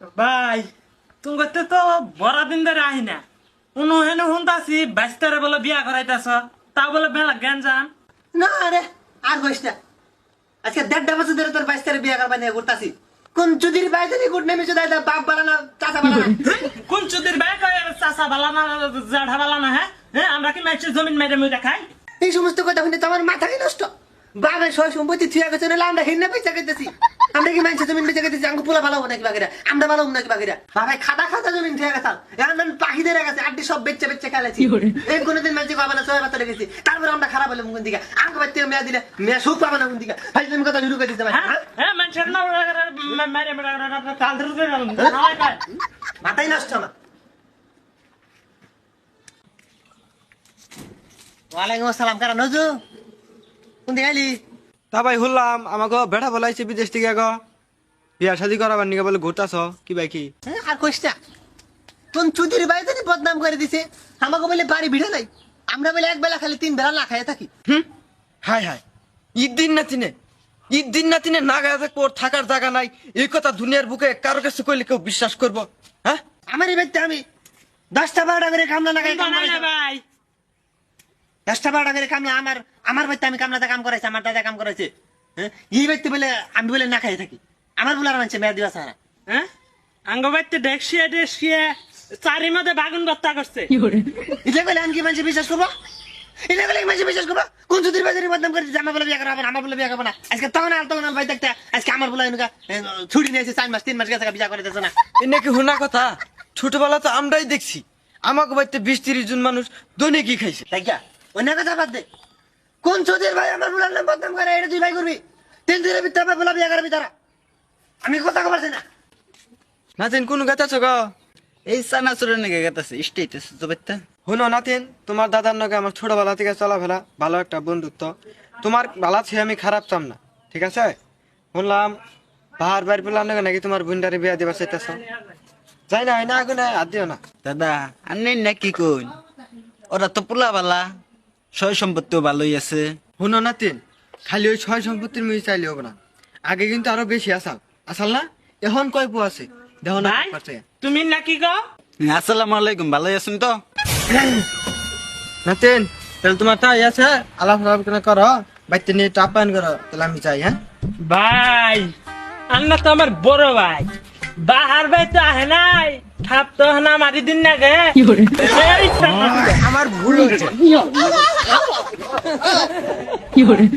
ভাই তুমি করতে তো বড় দিন ধরে আহি না। উনু হেনু হুনতাছি বাইশটারে বলে বিয়া করাইতাছ তা বলে বেলা জ্ঞান যান না রে আর কইস না। আজকে দেড়টা বছর ধরে তোর বাইশ তারিখ বিয়ে করবা নিয়ে ঘুরতাছি। কোন চুদির বাইশ তারিখ ঘুট নেমেছে দাই বাপ বাড়ানা চাচা বাড়ানা কোন চুদির ব্যাগ চাষা বালা না জাঢা বালা না হ্যাঁ? হ্যাঁ আমরা কি মাইছে জমিন মেরে মুই দেখাই এই সমস্ত কথা শুনে তো আমার মাথাই নষ্ট। বাবার সয় সম্পত্তি থুয়া গেছে নাহলে আমরা হিন্না পয়সা খেতেছি আমরা কি মানছে জমিন বেঁচে খেতেছি আমাকে পোলা ভালো নাকি বাকিরা আমরা ভালো নাকি বাকিরা বাবাই খাতা খাতা জমিন থুয়া গেছে এখন আমি পাখিদের গেছে আড্ডি সব বেচে বেচে খেলেছি এই কোনোদিন মানছে পাবে না ছয় বাচ্চা রেখেছি তারপরে আমরা খারাপ হলাম কোন দিকে আমাকে বাচ্চা মেয়া দিলে মেয়া সুখ পাবে না কোন দিকে ভাই তুমি কথা শুরু করে দিতে পারি হ্যাঁ হ্যাঁ মানুষের না নষ্ট আমার ওয়ালাইকুম আসসালাম কারা নজু কোন দিকে তা ভাই শুনলাম আমাকে বেড়া বলাইছে বিদেশ থেকে গো বিয়া শাদি করাবার নিকে বলে ঘুরতাছ কি ভাই কি? হ্যাঁ, আর কইস না। কোন চুদির বাইরে বদনাম করে দিছে। আমাকে বলে বাড়ি ভিড়ে নাই। আমরা বলে এক বেলা খালি তিন বেলা না খাইয়ে থাকি। হুম? হাই হাই ঈদ দিন না তিনে। ঈদ দিন না তিনে না গায়ে থাকব ওর থাকার জায়গা নাই। এই কথা দুনিয়ার বুকে কারও কাছে কইলে কেউ বিশ্বাস করব। হ্যাঁ? আমার এই বাড়িতে আমি দশটা বারোটা করে কামলা না ভাই। দশটা বারোটা করে কামলা আমার আমার বাড়িতে আমি কামলাতে কাম করাইছি আমার দাদা কাম করাইছে হ্যাঁ? এই বাড়িতে বলে আমি বলে না খাইয়ে থাকি। আমার বলে আর মানছে মেয়ের দিবা সারা হ্যাঁ? আঙ্গবাইতে ডেকশিয়ে ডেকশিয়ে চারি মধ্যে বাগুন বত্তা করছে। এটা বলে আমি কি মানুষ বিশ্বাস করব? এটা বলে মানুষ বিশ্বাস করব? কোন চুদির বাজারে বদনাম করে আমার বলে বিয়ে করা হবে না, আমার বলে বিয়ে করব না? আজকে তখন আর তখন আর ভাই দেখতে আজকে আমার বলে এনুকা ছুটি নিয়েছে চার মাস তিন মাস গেছে বিয়ে করে দিচ্ছে না। এনে কি হুনা কথা? ছোটবেলা তো আমরাই দেখছি। আমাকে বাড়িতে বিশ তিরিশ জন মানুষ দৈনিকই খাইছে। দেখিয়া অন্য কথা বাদ দে। কোন চৌধুরীর ভাই আমার বুলার নাম বদনাম করে? এটা তুই ভাই করবি? তিন দিনের ভিতরে আমার বুলা বিয়ে করবি তারা আমি কথা কবার না। নাতিন কোন গেতাছ গো এই সানাসুরের নাকি গেতাছে স্টেটাস তো বেত্তা শুনো নাতিন তোমার দাদার নগে আমার ছোটবেলা থেকে চলা চলাফেরা ভালো একটা বন্ধুত্ব। তোমার ভালো ছে আমি খারাপ চাম না ঠিক আছে? শুনলাম বাহার বাড়ি পেলার নগে নাকি তোমার বুন্ডারে বিয়া দিবার চাইতেছ। যাই না হয় না আগুনে হাত দিও না। দাদা আনে না কি কই ওরা তো পোলা বালা সয় সম্পত্তিও ভালোই আছে। শুনো নাতিন খালি ওই ছয় সম্পত্তির মিল চাইলে হবে না। আগে কিন্তু আরও বেশি আসাল। আসাল না? এখন কয় পো আছে? দেখো না ভাই তুমি নাকি গো আসসালামু আলাইকুম ভালোই আছেন তো? নাতিন তাহলে তোমার তাই আছে? আলাপ আলাপ করে করো? বাইতে নিয়ে একটু আপ্যায়ন করো তাহলে আমি চাই হ্যাঁ? ভাই আন্না তো আমার বড় ভাই। বাহার ভাই তো আহে নাই। থাপ তো না মারি দিন না গে। আমার ভুল হয়েছে 有人